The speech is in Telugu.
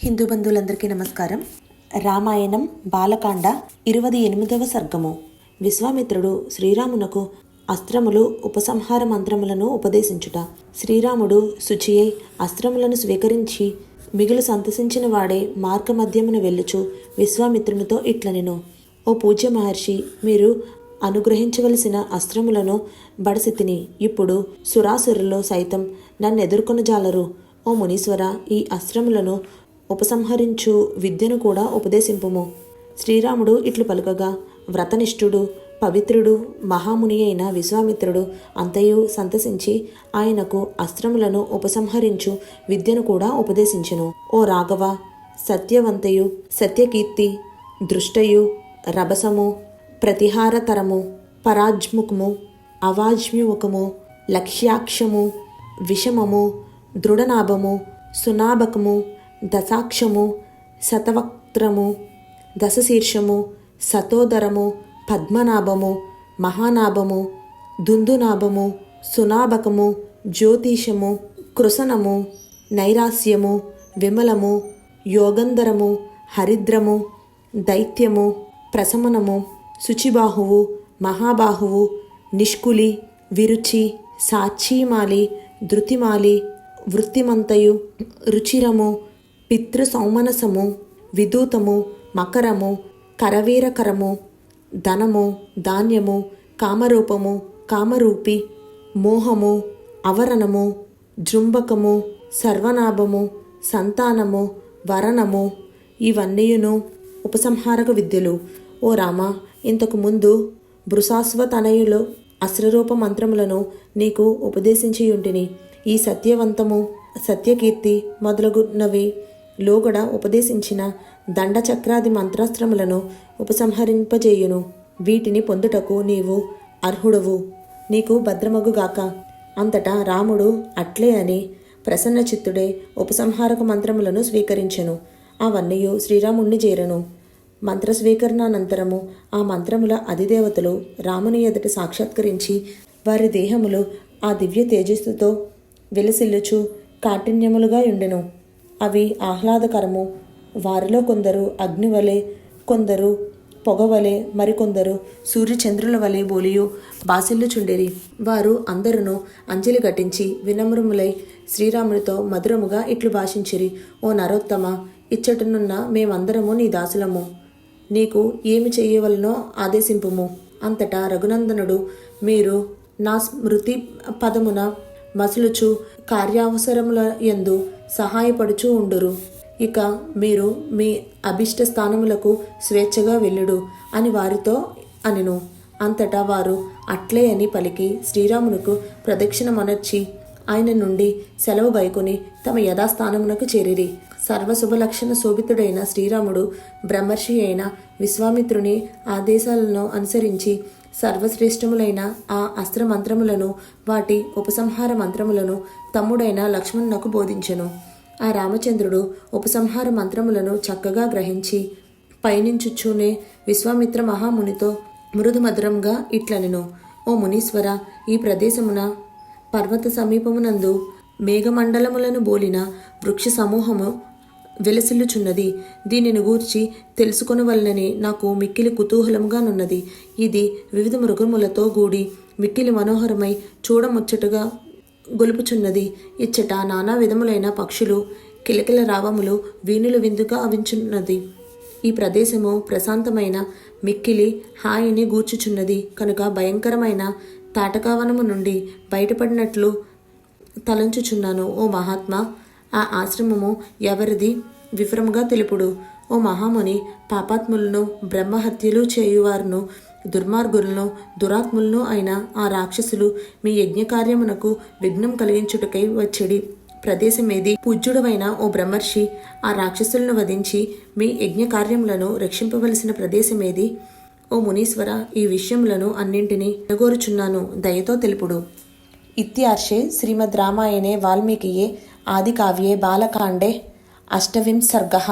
హిందూ బంధువులందరికీ నమస్కారం. రామాయణం బాలకాండ ఇరవై ఎనిమిదవ సర్గము. విశ్వామిత్రుడు శ్రీరామునకు అస్త్రములు ఉపసంహార మంత్రములను ఉపదేశించుట. శ్రీరాముడు శుచియై అస్త్రములను స్వీకరించి మిగులు సంతసించిన వాడే మార్గమధ్యమున వెళ్ళుచు విశ్వామిత్రునితో ఇట్లనెను. ఓ పూజ్య మహర్షి మీరు అనుగ్రహించవలసిన అస్త్రములను బడసితిని. ఇప్పుడు సురాసురులో సైతం నన్ను ఎదుర్కొనజాలరు ఓ మునీశ్వర ఈ అస్త్రములను ఉపసంహరించు విద్యను కూడా ఉపదేశింపుము. శ్రీరాముడు ఇట్లు పలుకగా వ్రతనిష్ఠుడు పవిత్రుడు మహాముని అయిన విశ్వామిత్రుడు అంతయు సంతసించి ఆయనకు అస్త్రములను ఉపసంహరించు విద్యను కూడా ఉపదేశించును. ఓ రాఘవ సత్యవంతయు సత్యకీర్తి దృష్టయు రభసము ప్రతిహారతరము పరాజ్ముఖము అవాజ్మ్యుముఖము లక్ష్యాక్షము విషమము దృఢనాభము సునాభకము దశాక్షము శతవక్త్రము దశశీర్షము సతోదరము పద్మనాభము మహానాభము దుందునాభము సునాభకము జ్యోతిషము కృసనము నైరాస్యము విమలము యోగంధరము హరిద్రము దైత్యము ప్రశమనము శుచిబాహువు మహాబాహువు నిష్కులి విరుచి సాక్షిమాలి ధృతిమాలి వృత్తిమంతయు రుచిరము పితృ సౌమనసము విదూతము మకరము కరవీరకరము ధనము ధాన్యము కామరూపము కామరూపి మోహము అవరణము జృంబకము సర్వనాభము సంతానము వరణము ఇవన్నీయును ఉపసంహారక విద్యలు. ఓ రామ ఇంతకు ముందు భృశాశ్వతనయులు అస్త్రరూప మంత్రములను నీకు ఉపదేశించియుంటిని. ఈ సత్యవంతము సత్యకీర్తి మొదలగునవి. లోగడ ఉపదేశించిన దండచక్రాది మంత్రాస్త్రములను ఉపసంహరింపజేయును. వీటిని పొందుటకు నీవు అర్హుడవు. నీకు భద్రమగుగాక. అంతటా రాముడు అట్లే అని ప్రసన్న చిత్తుడే ఉపసంహారక మంత్రములను స్వీకరించెను. అవన్నీ శ్రీరాముణ్ణి చేరను. మంత్రస్వీకరణానంతరము ఆ మంత్రముల అధిదేవతలు రాముని ఎదుట సాక్షాత్కరించి వారి దేహములు ఆ దివ్య తేజస్సుతో వెలసిల్లుచు కాఠిన్యములుగా ఉండెను అవి ఆహ్లాదకరము. వారిలో కొందరు అగ్నివలె కొందరు పొగవలె మరికొందరు సూర్యచంద్రుల వలె బోలియు బాసిల్లుచుండేరి. వారు అందరును అంజలి ఘటించి వినమ్రములై శ్రీరామునితో మధురముగా ఇట్లు భాషించిరి. ఓ నరోత్తమ ఇచ్చటనున్న మేమందరము నీ దాసులము. నీకు ఏమి చేయవలనో ఆదేశింపుము. అంతటా రఘునందనుడు మీరు నా స్మృతి పదమున మసులుచు కార్యావసరముల యందు సహాయపడుచూ ఉండురు. ఇక మీరు మీ అభిష్ట స్థానములకు స్వేచ్ఛగా వెళ్ళుడు అని వారితో అనెను. అంతటా వారు అట్లే అని పలికి శ్రీరామునకు ప్రదక్షిణమనర్చి ఆయన నుండి సెలవు గైకొని తమ యథాస్థానమునకు చేరిరి. సర్వశుభలక్షణ శోభితుడైన శ్రీరాముడు బ్రహ్మర్షి అయిన విశ్వామిత్రుని ఆదేశాలను అనుసరించి సర్వశ్రేష్టములైన ఆ అస్త్ర మంత్రములను వాటి ఉపసంహార మంత్రములను తమ్ముడైన లక్ష్మణునకు బోధించెను. ఆ రామచంద్రుడు ఉపసంహార మంత్రములను చక్కగా గ్రహించి పయనించుచూనే విశ్వామిత్ర మహామునితో మృదు మధురంగా ఇట్లనెను ఓ మునీశ్వర ఈ ప్రదేశమున పర్వత సమీపమునందు మేఘమండలములను బోలిన వృక్ష సమూహము వెలసిల్లుచున్నది. దీనిని గూర్చి తెలుసుకొనవలనని నాకు మిక్కిలి కుతూహలంగానున్నది ఇది వివిధ మృగములతో గూడి మిక్కిలి మనోహరమై చూడముచ్చటగా గొలుపుచున్నది. ఇచ్చట నానా విధములైన పక్షులు కిలకిల రావములు వీణులు విందుగా అవించున్నది. ఈ ప్రదేశము ప్రశాంతమైన మిక్కిలి హాయిని గూర్చుచున్నది. కనుక భయంకరమైన తాటకావనము నుండి బయటపడినట్లు తలంచుచున్నాను. ఓ మహాత్మా ఆ ఆశ్రమము ఎవరిది? వివరముగా తెలుపుడు. ఓ మహాముని పాపాత్ములను బ్రహ్మహత్యలు చేయువారును దుర్మార్గులను దురాత్ములను అయిన ఆ రాక్షసులు మీ యజ్ఞకార్యమునకు విఘ్నం కలిగించుటకై వచ్చేడి. ప్రదేశమేది? పూజ్యుడవైన ఓ బ్రహ్మర్షి ఆ రాక్షసులను వధించి మీ యజ్ఞ కార్యములను రక్షింపవలసిన ప్రదేశమేది? ఓ మునీశ్వర ఈ విషయములను అన్నింటినీ నెగోరుచున్నాను దయతో తెలుపుడు. ఇత్యార్షే శ్రీమద్ రామాయణే వాల్మీకియే ఆదికావ్యే బాలకాండే అష్టవింసర్గः